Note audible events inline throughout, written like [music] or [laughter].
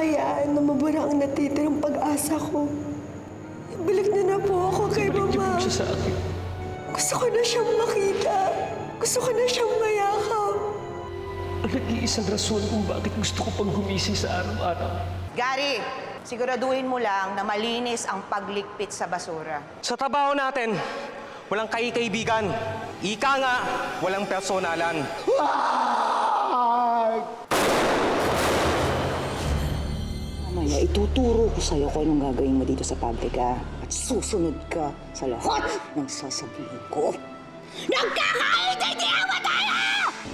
hahayaan na mabura ang natitirang pag-asa ko. Ibalik niyo na po ako kay Balik niyo Mama. po siya sa akin. Gusto ko na siyang makita. Gusto ko na siyang mayakap. Ang nag-iisang rason kung bakit gusto ko pang gumising sa araw-araw. Gary, siguraduhin mo lang na malinis ang paglikpit sa basura. Sa trabaho natin, walang kay-kaibigan. Ika nga, walang personalan. Mamaya, ituturo ko sa'yo kung anong gagawin mo dito sa pabrika. At susunod ka sa lahat ng sasabihin ko. Nagkakaintindihan mo tayo!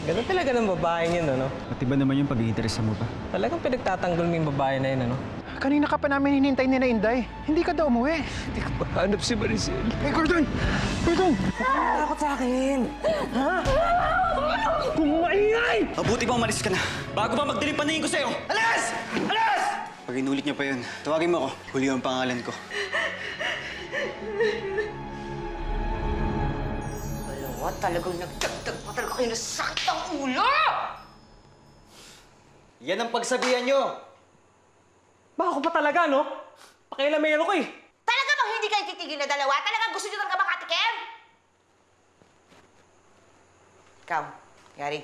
Ganun talaga ng babaeng yun, ano? At iba naman yung pag-iinteresa mo pa. Talagang pinagtatanggol mo yung babae na yun, ano? Kanina ka pa namin hinintay ni na Inday. Hindi ka daw umuwi. Hindi ko mahanap si Maricel. Hey, Gordon! Gordon! Takot sa akin! Mabuti pa umalis ka na. Bago pa magdilim paningin ko sa'yo. Alas! Pag inulit niya pa yun, tawagin mo ako. Huli ang pangalan ko. Dalawa talagang nagdagdag pa talaga kayo ng sakit ng ulo! Yan ang pagsabihan niyo! Baka ko pa talaga, no? Pakialamero ko eh. Talaga bang hindi kayo titigil na dalawa? Talagang gusto nyo talaga makatikim? Ikaw, Gary.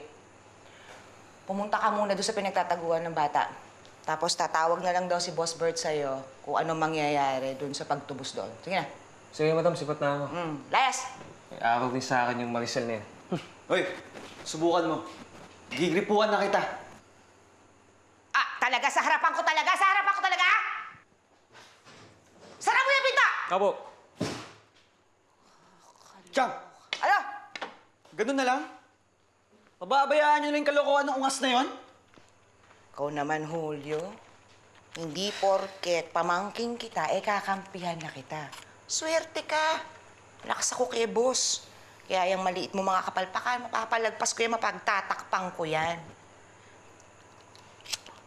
Pumunta ka muna doon sa pinagtataguan ng bata. Tapos tatawag na lang daw si Boss Bert sa'yo kung anong mangyayari doon sa pagtubos doon. Sige na. Sige, madam, sipat na ako. Mm. Layas! Araw din sa akin yung Maricel na yun. [laughs] Hoy, subukan mo. Gigripuan na kita. Ah, talaga? Sa harapan ko talaga? Sa harapan ko talaga? Sara mo yung pinto! Apo. Chang! Ano? Ganun na lang? Pababayaan niyo lang yung kalokohan ng ungas na yon? Ikaw naman, Julio. Hindi porket pamangking kita, eh kakampihan na kita. Swerte ka. Lakas ako kay boss. Kaya yung maliit mo mga kapalpakan, mapapalagpas ko yan, mapagtatakpang ko yan.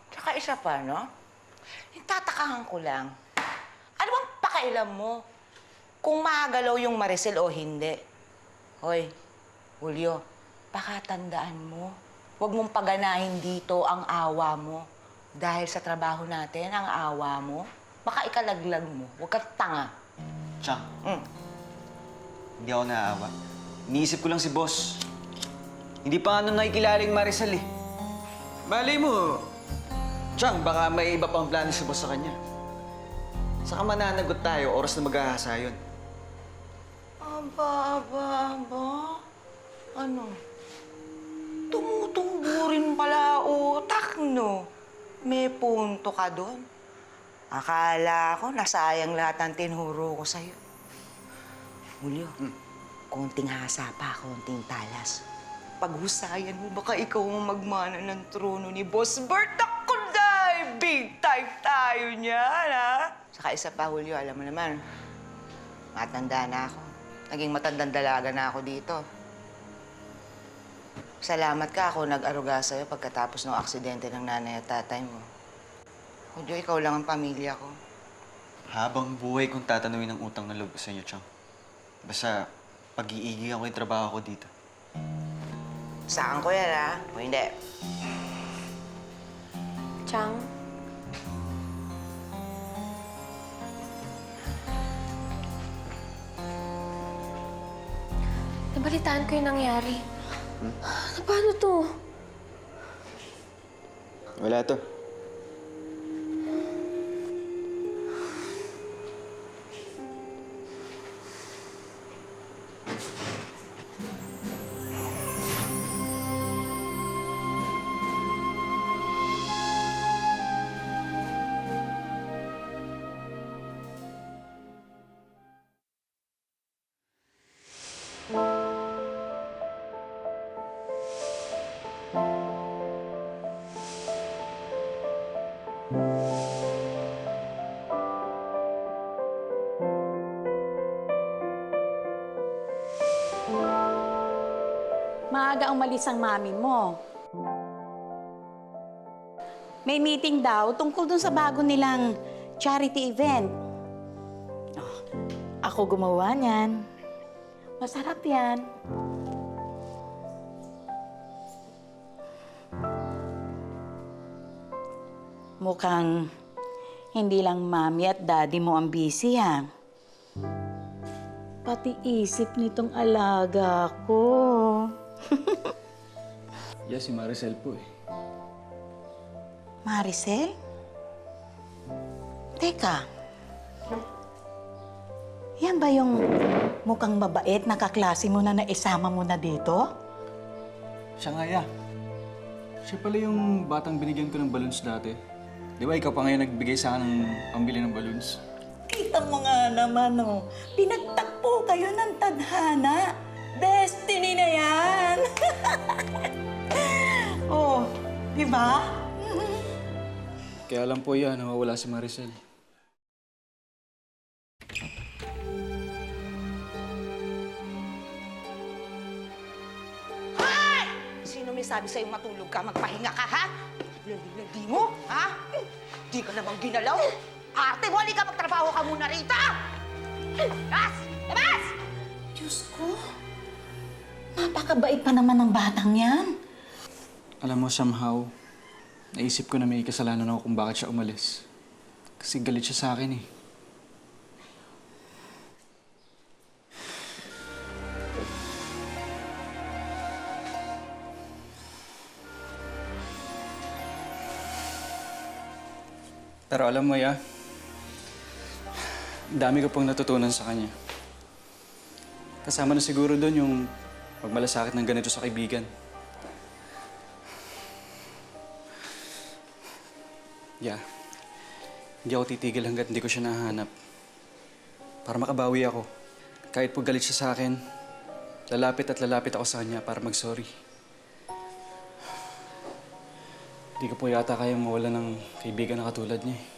Tsaka isa pa, no? Yung tatakahan ko lang. Ano bang pakailam mo? Kung magalaw yung Maricel o hindi. Hoy, Julio, pakatandaan mo. Huwag mong paganahin dito ang awa mo. Dahil sa trabaho natin, ang awa mo, baka ikalaglag mo. Huwag kang tanga. Chang, Mm. hindi ako naaawa. Iniisip ko lang si boss. Hindi pa ano nakikilala yung Maricel eh. Malay mo, Chang, baka may iba pang plano si boss sa kanya. Saka mananagot tayo, oras na maghahasa yun. Aba, aba, aba. Ano? Tumutubo rin pala utak, no? May punto ka doon. Akala ko nasayang lahat ng tinuro ko sa'yo. Julio, konting hasa pa, konting talas. Paghusayan mo, baka ikaw ang magmana ng trono ni Boss Bert. Ako big time tayo niyan, ha? Saka isa pa, Julio, alam mo naman, matanda na ako. Naging matandang dalaga na ako dito. Salamat ka ako nag-aruga sa'yo pagkatapos ng aksidente ng nanay at tatay mo. Julio, ikaw lang ang pamilya ko. Habang buhay kong tatanungin ng utang na loob ko sa inyo, Chang. Basta, pag-iigigan ko yung trabaho ko dito. Saan ko yan, ha? O hindi. Chang? Nabalitaan ko yung nangyari. Paano to? Wala to. Maaga ang malis ang mami mo. May meeting daw tungkol dun sa bago nilang charity event. Oh, ako gumawa niyan. Masarap yan. Mukhang hindi lang mami at daddy mo ang busy, ha? Pati isip nitong alaga ko. [laughs] Yes, si Maricel po eh. Maricel? Teka. Yan ba yung mukhang mabait na kaklase mo na naisama mo na dito? Siya nga ya. Siya pala yung batang binigyan ko ng balloons dati. Di ba ikaw pa ngayon nagbigay sa akin ng pambili ng balloons? Kita mo nga naman, oh. Pinagtakpo kayo ng tadhana. [laughs] Oh, di ba? Kaya lang po yan, nawawala si Maricel. Sino may sabi sa'yo matulog ka, magpahinga ka, ha? Landi-landi mo, ha? Di ka namang ginalaw. Ate mo, ka magtrabaho ka muna rito! Labas! Labas! Diyos ko. Napakabait pa naman ng batang yan. Alam mo, somehow, naisip ko na may kasalanan ako kung bakit siya umalis. Kasi galit siya sa akin eh. Pero alam mo, ya, dami ko pang natutunan sa kanya. Kasama na siguro doon yung pagmalasakit ng ganito sa kaibigan. Yeah. Hindi ako titigil hanggat hindi ko siya nahanap. Para makabawi ako. Kahit po galit siya sa akin, lalapit at lalapit ako sa kanya para mag-sorry. Hindi ko po yata kayang mawala ng kaibigan na katulad niya eh.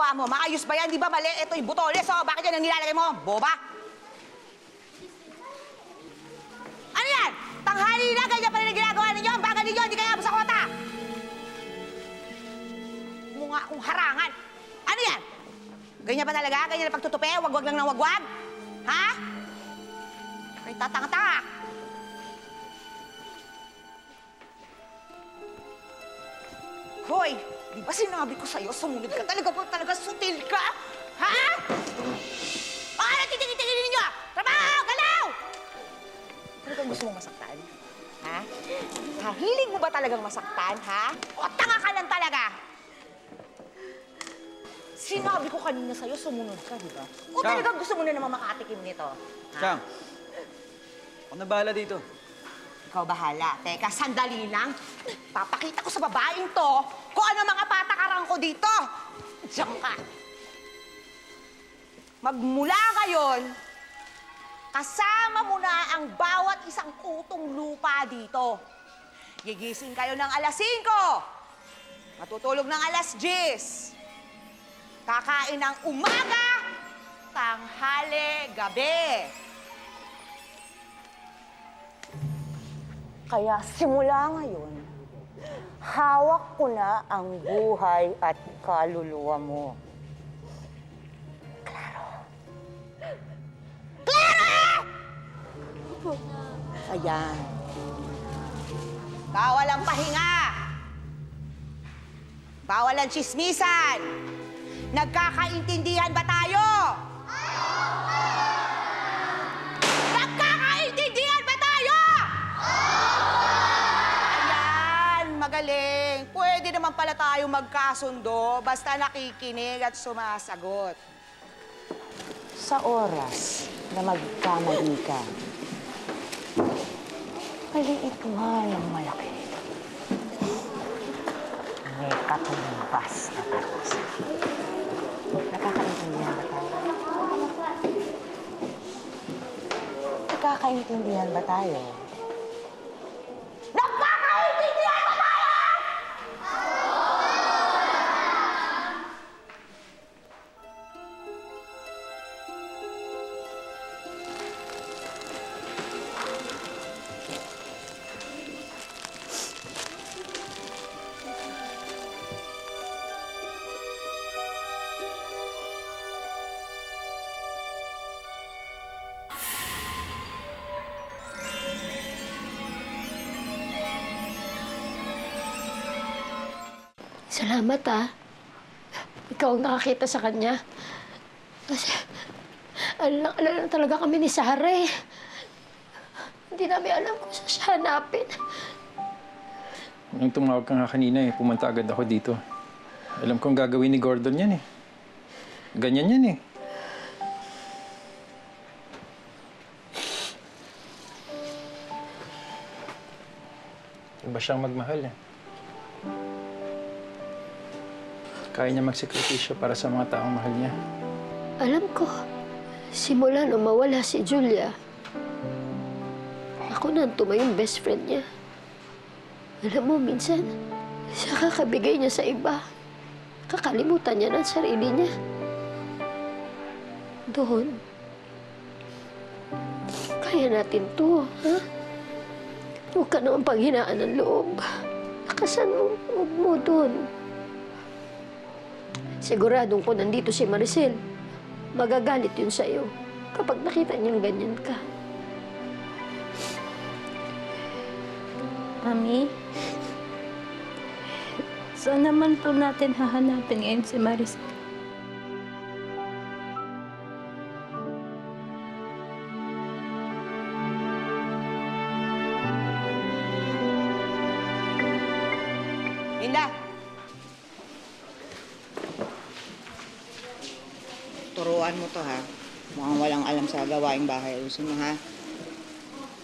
Yung ginagawa mo, maayos ba yan? Di ba mali? Ito yung butoles, oh. Bakit yan ang nilalagay mo? Boba? Ano yan? Tanghali na, ganyan pa rin ang ginagawa ninyo. Ang bagal ninyo, hindi kaya mo sa kota. Mukha akong harangan. Ano yan? Ganyan ba talaga? Ganyan na pagtutupi? Wag-wag lang ng wag-wag? Ha? Ay, tatanga-tanga. Hoy, di ba sinabi ko sa'yo, sumunod ka talaga ba talaga sutil ka? Ha? Ano titingin-tingin ninyo? Trabaho! Galaw! Talagang gusto mong masaktan? Ha? Kahiling mo ba talagang masaktan, ha? O tanga ka lang talaga? Sinabi ko kanina sa'yo, sumunod ka, di ba? O Chang! talagang gusto mo na naman makatikim nito? Ha? Chang! Ako na bahala dito. Ikaw bahala. Teka, sandali lang. Papakita ko sa babaeng to patakaran ko dito. Diyan ka. Magmula ngayon, kasama mo na ang bawat isang kutong lupa dito. Gigising kayo ng alas 5. Matutulog ng alas 10. Kakain ng umaga, tanghali, gabi. Kaya simula ngayon, hawak ko na ang buhay at kaluluwa mo. Claro. Claro! Ayan. Bawal ang pahinga. Bawal ang chismisan. Nagkakaintindihan ba tayo? Nagkakaintindihan pala tayo magkasundo basta nakikinig at sumasagot. Sa oras na magkamali ka, maliit man ang malaki. May katumbas na parusa. Nakakaintindihan ba tayo? Nakakaintindihan ba tayo? Salamat ah. Ikaw ang nakakita sa kanya. Kasi, alala alala talaga kami ni Sarah eh. Hindi namin alam kung saan siya hanapin. Nung tumawag ka nga kanina eh, pumunta agad ako dito. Alam kong gagawin ni Gordon yan eh. Ganyan yan eh. Iba siyang magmahal eh. Kaya niya magsakripisyo para sa mga taong mahal niya. Alam ko, simula nung mawala si Julia, ako na ang best friend niya. Alam mo, minsan, sa kakabigay niya sa iba, kakalimutan niya ng sarili niya. Doon, kaya natin to, ha? Huwag ka naman panghinaan ng loob. Lakasan mo, mo doon. Siguradong kung nandito si Maricel, magagalit yun sa'yo kapag nakita niyang ganyan ka. Mami, saan naman po natin hahanapin ngayon si Maricel? Linda! Turuan mo to, ha? Mukhang walang alam sa gawaing bahay. Ayusin mo, ha?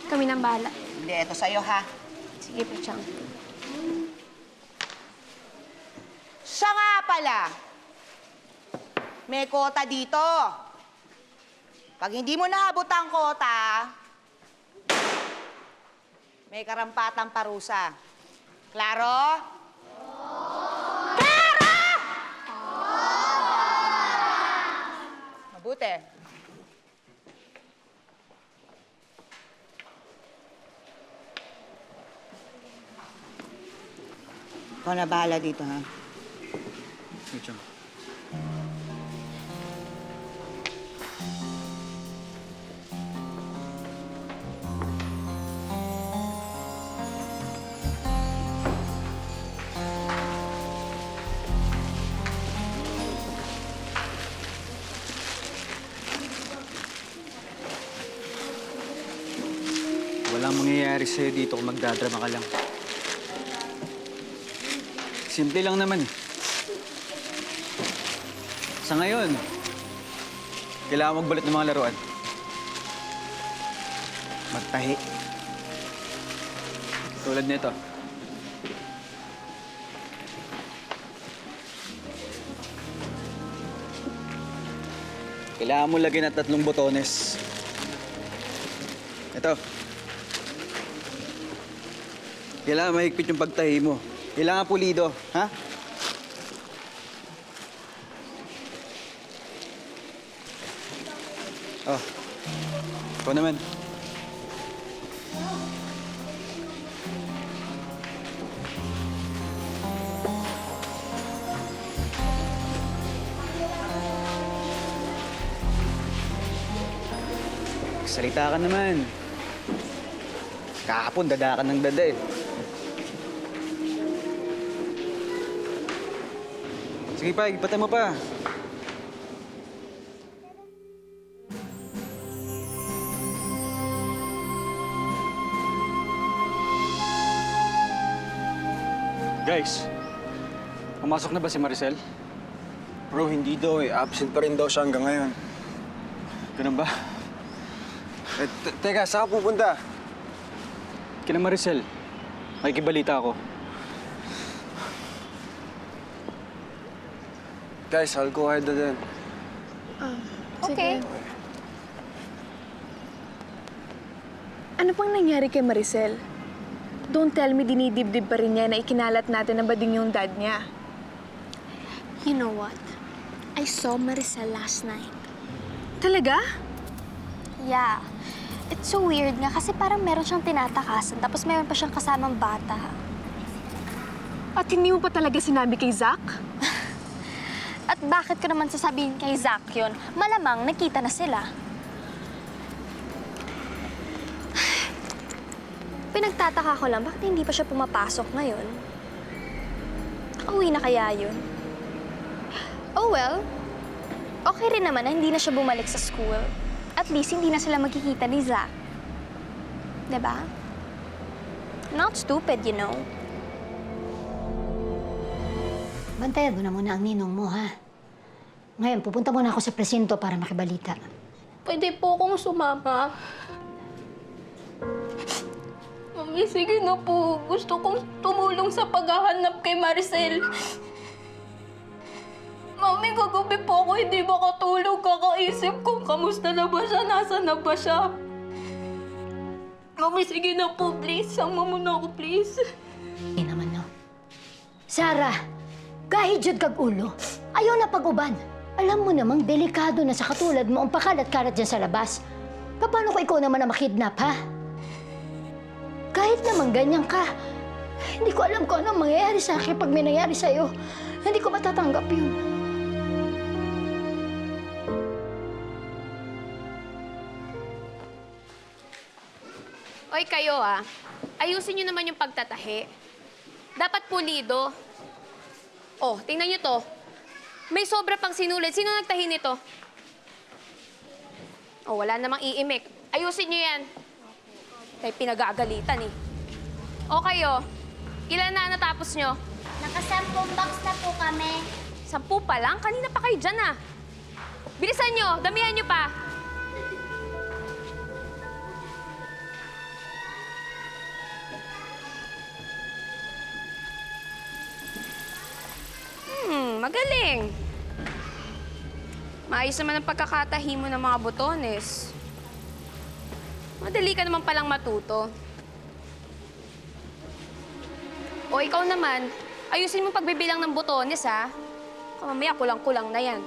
Kami nang bahala. Hindi, eto sa'yo, ha? Sige po, Chang. Siya nga pala! May kota dito. Pag hindi mo naabot ang kota, may karampatang parusa. Klaro? Klaro! Mabuti. Ikaw na bahala dito, ha? Sige, sa'yo dito kung magdadrama ka lang. Simple lang naman eh. Sa ngayon, kailangan magbalit ng mga laruan. Magtahi. Tulad nito. Kailangan mo lagyan ng tatlong botones. Ito. Kailangan mahigpit yung pagtahi mo. Kailangan pulido, ha? Oh. Ikaw naman. Salita ka naman. Kahapon, dada ka ng dada eh. Sige pa, ipatay mo pa. Guys, pumasok na ba si Maricel? Bro, hindi daw eh. Absent pa rin daw siya hanggang ngayon. Ganun ba? Eh, te- teka, saan ka pupunta? Kina Maricel, makikibalita ako. Guys, I'll go ahead na din. Okay. Ano pang nangyari kay Maricel? Don't tell me dinidibdib pa rin niya na ikinalat natin na bading yung dad niya. You know what? I saw Maricel last night. Talaga? Yeah. It's so weird nga kasi parang meron siyang tinatakasan tapos meron pa siyang kasamang bata. At hindi mo pa talaga sinabi kay Zach? [laughs] At bakit ko naman sasabihin kay Zach yun? Malamang nakita na sila. [sighs] Pinagtataka ko lang, bakit hindi pa siya pumapasok ngayon? Nakauwi na kaya yun? [sighs] Oh well, okay rin naman na hindi na siya bumalik sa school. At least hindi na sila magkikita ni Zach. ba? Not stupid, you know. Bantayan mo na muna ang ninong mo, ha? Ngayon, pupunta muna ako sa presinto para makibalita. Pwede po akong sumama. Mami, sige na po. Gusto kong tumulong sa paghahanap kay Maricel. Mami, kagabi po ako hindi makatulog. Kakaisip kung kamusta na ba siya, nasa na ba siya. Mami, sige na po, please. Sama mo na ako, please. Eh naman, no? Sarah, kahit jud kag ulo, ayaw na pag-uban. Alam mo namang delikado na sa katulad mo ang pakalat-kalat dyan sa labas. Paano ko ikaw naman na makidnap, ha? Kahit naman ganyan ka, hindi ko alam kung anong mangyayari sa akin pag may nangyari sa'yo. Hindi ko matatanggap yun. Oy, kayo ah. Ayusin nyo naman yung pagtatahi. Dapat pulido. Oh, tingnan nyo to. May sobra pang sinulit. Sino nagtahi nito? Oh, wala namang iimik. Ayusin nyo yan. Kay pinagagalitan eh. O kayo, ilan na natapos nyo? Nakasampung box na po kami. Sampu pa lang? Kanina pa kayo dyan ah. Bilisan nyo, damihan nyo pa. Magaling. Maayos naman ang pagkakatahi mo ng mga botones. Madali ka naman palang matuto. O ikaw naman, ayusin mo pagbibilang ng botones, ha? Baka Mamaya kulang-kulang na yan.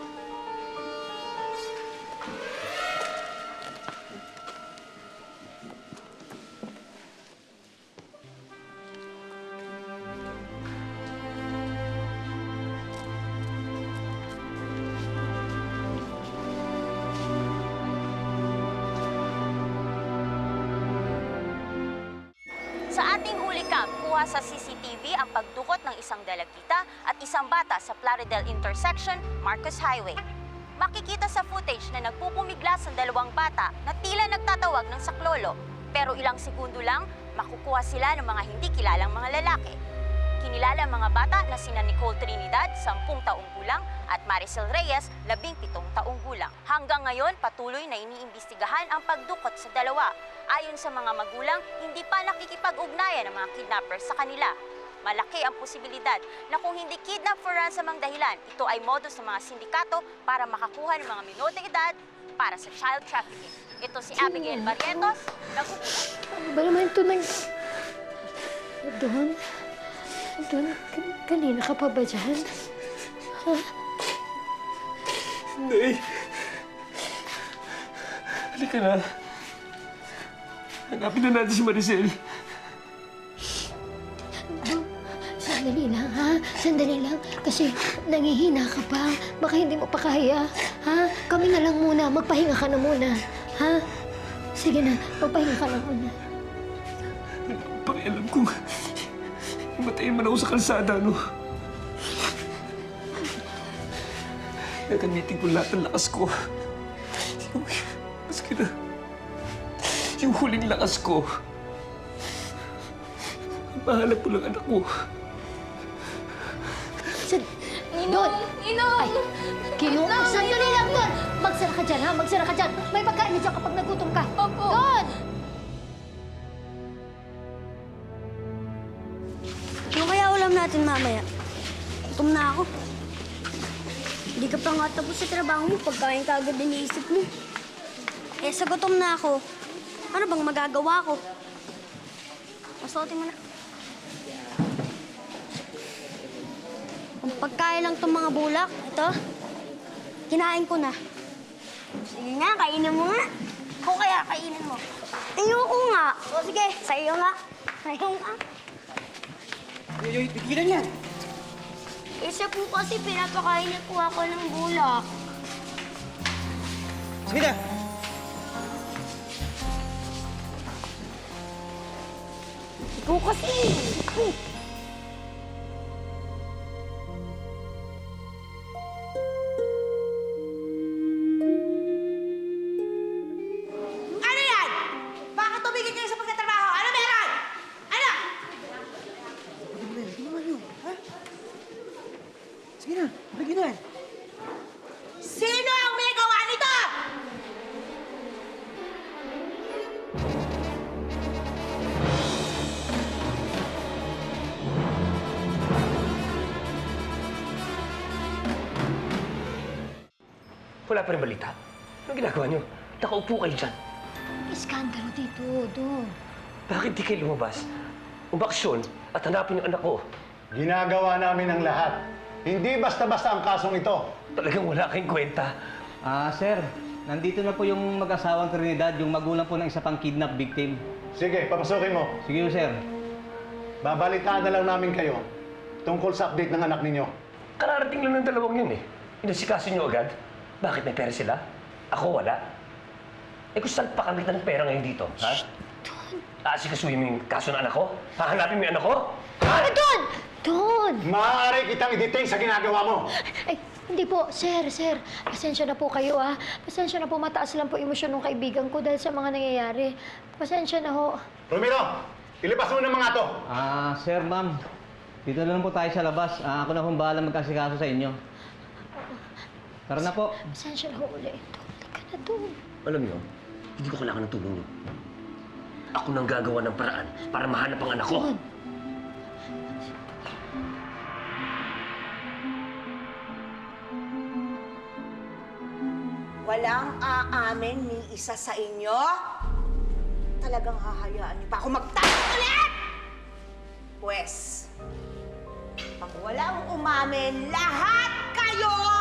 Sa ating huli cam, kuha sa CCTV ang pagdukot ng isang dalagita at isang bata sa Plaridel Intersection, Marcos Highway. Makikita sa footage na nagpupumiglas ang dalawang bata na tila nagtatawag ng saklolo. Pero ilang segundo lang, makukuha sila ng mga hindi kilalang mga lalaki. Kinilala ang mga bata na sina Nicole Trinidad, 10 taong gulang, at Maricel Reyes, 17 taong gulang. Hanggang ngayon, patuloy na iniimbestigahan ang pagdukot sa dalawa. Ayon sa mga magulang, hindi pa nakikipag-ugnayan ng mga kidnappers sa kanila. Malaki ang posibilidad na kung hindi kidnap for ransom ang dahilan, ito ay modus ng mga sindikato para makakuha ng mga minor de edad para sa child trafficking. Ito si Abigail Barrientos, nagpupunta. Ano ba naman ito nag... Doon? Doon? Kan- Kanina ka pa ba dyan? Ha? Nay! Halika na. Hanapin na natin si Maricel. Sandali lang, ha? Sandali lang. Kasi nangihina ka pa. Baka hindi mo pa kaya. Ha? Kami na lang muna. Magpahinga ka na muna. Ha? Sige na, magpahinga ka na muna. Matayin man ako sa kalsada, no? Gagamitin ko lahat ng lakas ko. Yung, maski na, yung huling lakas ko. Mahalap ko lang anak ko. San... Doon! Ay, kinuha. Sandali lang doon! Magsara ka dyan, ha? Magsara ka dyan. May pagkain na dyan kapag nagutom ka. Opo. Doon! Natin mamaya? Gutom na ako. Hindi ka pa nga tapos sa trabaho mo, pagkain ka agad iniisip mo. Eh, sa gutom na ako. Ano bang magagawa ko? Masuotin mo na. Kung pagkain lang itong mga bulak, ito, kinain ko na. Sige nga, kainin mo nga. Ako kaya, kainin mo. Ayoko nga. O sige, sa'yo nga. Sa'yo nga. Yoy, tigilan yan! Isa po kasi pinapakain niya po ako ng bulak. Sige na! Ikaw kasi. Wala pa rin balita. Anong ginagawa niyo? Nakaupo kayo dyan. Iskandalo dito, doon. Bakit di kayo lumabas? Umaksyon at hanapin yung anak ko. Ginagawa namin ang lahat. Hindi basta-basta ang kasong ito. Talagang wala kayong kwenta. Ah, sir. Nandito na po yung mag-asawang Trinidad, yung magulang po ng isa pang kidnap victim. Sige, papasukin mo. Sige, sir. Babalitaan na lang namin kayo tungkol sa update ng anak ninyo. Kararating lang ng dalawang yun eh. Inasikaso niyo agad. Bakit may pera sila? Ako wala. Eh kung saan pa kami ng pera ngayon dito, ha? Aasikasuhin mo yung kaso ng anak ko? Hahanapin mo yung anak ko? Ha? Doon! Doon! Maaari kitang i-detain sa ginagawa mo. Ay, hindi po. Sir, sir. Pasensya na po kayo, ah. Pasensya na po. Mataas lang po emosyon ng kaibigan ko dahil sa mga nangyayari. Pasensya na ho. Romero, ilabas mo ng mga to. Ah, sir, ma'am. Dito na lang po tayo sa labas. Ah, ako na pong bahala magkasikaso sa inyo. Tara na po. Pasensya na ho ulit. Doon, ka na doon. Alam niyo, hindi ko kailangan ng tulong niyo. Ako nang gagawa ng paraan para mahanap ang anak ko. Doon. Walang aamin ni isa sa inyo? Talagang hahayaan niyo pa ako magtanong ulit? Pwes, pag walang umamin, lahat kayo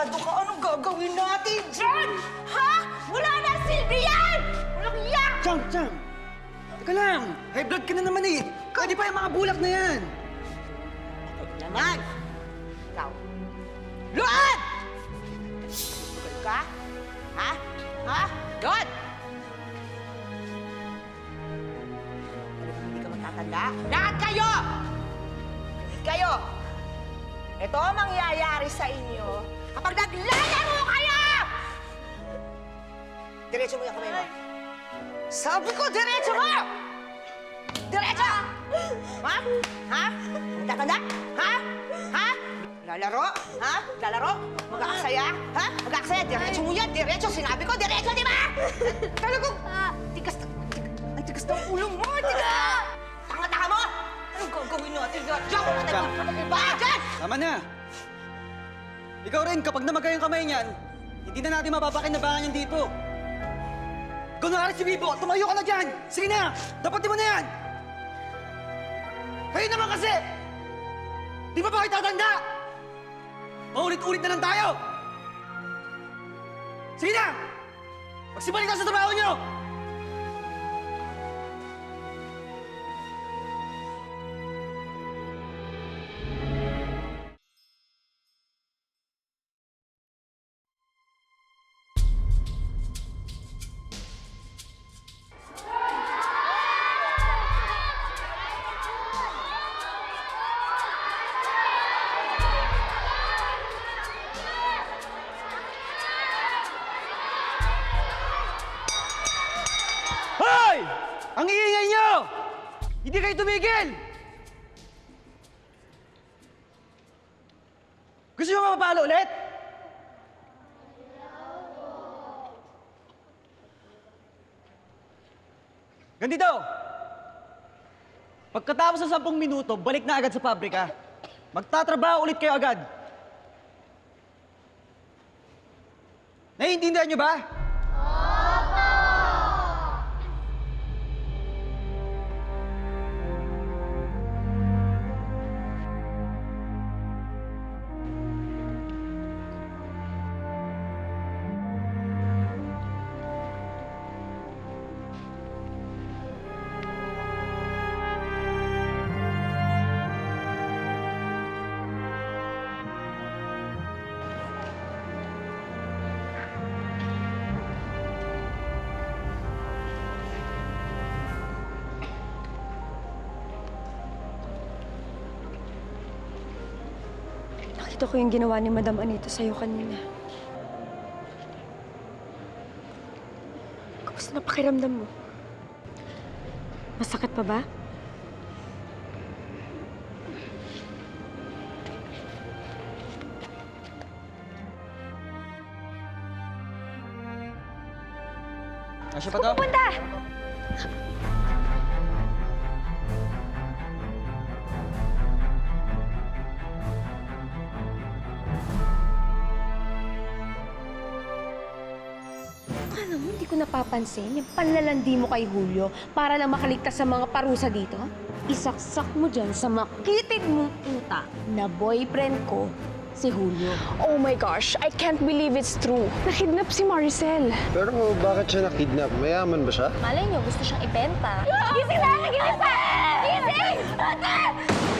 Aksayado ka! Anong gagawin natin dyan? Ha? Wala na silbi yan! Walang yak! Chang, Chang! Teka lang, high blood ka na naman eh. Pwede pa yung mga bulak na yan. Naman! Ikaw! Luan! Tugal ka? Ha? Ha? Luan! Talagang hindi ka matatanda? Lahat kayo! Lahat kayo! Ito ang mangyayari sa inyo kapag naglalaro kayo! Diretso mo yung kamay mo. Sabi ko, diretso mo! Diretso! Ha? Ha? Tatanda? Ha? Ha? Lalaro? Ha? Lalaro? Mag-aaksaya? Ha? Mag-aaksaya? Diretso mo yan! Diretso! Sinabi ko, diretso, di ba? Talagang... Tigas... Ang tigas ng ulo mo! Tigas! Tanga-tanga mo! Anong gagawin natin? Diyan ko? Diyan! Tama na. Ikaw rin, kapag namagay ang kamay niyan, hindi na natin mapapakinabangan yan dito. Kunwari si Bibo, tumayo ka na dyan! Sige na! Dapat mo na yan! Kayo naman kasi! Di ba ba kayo tatanda? Paulit-ulit na lang tayo! Sige na! Magsibalik ka sa trabaho niyo! Tumigil! Gusto niyo mapapalo ulit? Ganito! Pagkatapos ng 10 minuto, balik na agad sa pabrika. Magtatrabaho ulit kayo agad. Naiintindihan niyo ba? Nakita ko yung ginawa ni Madam Anita sa'yo kanina. Kamusta na pakiramdam mo? Masakit pa ba? Asya pa to? Napapansin yung panlalandi mo kay Julio para lang makaligtas sa mga parusa dito? Isaksak mo dyan sa makitid mong puta na boyfriend ko, si Julio. Oh my gosh, I can't believe it's true. Nakidnap si Maricel. Pero bakit siya nakidnap? Mayaman ba siya? Malay niyo, gusto siyang ibenta. Gising na! Gising pa! Gising! Sabi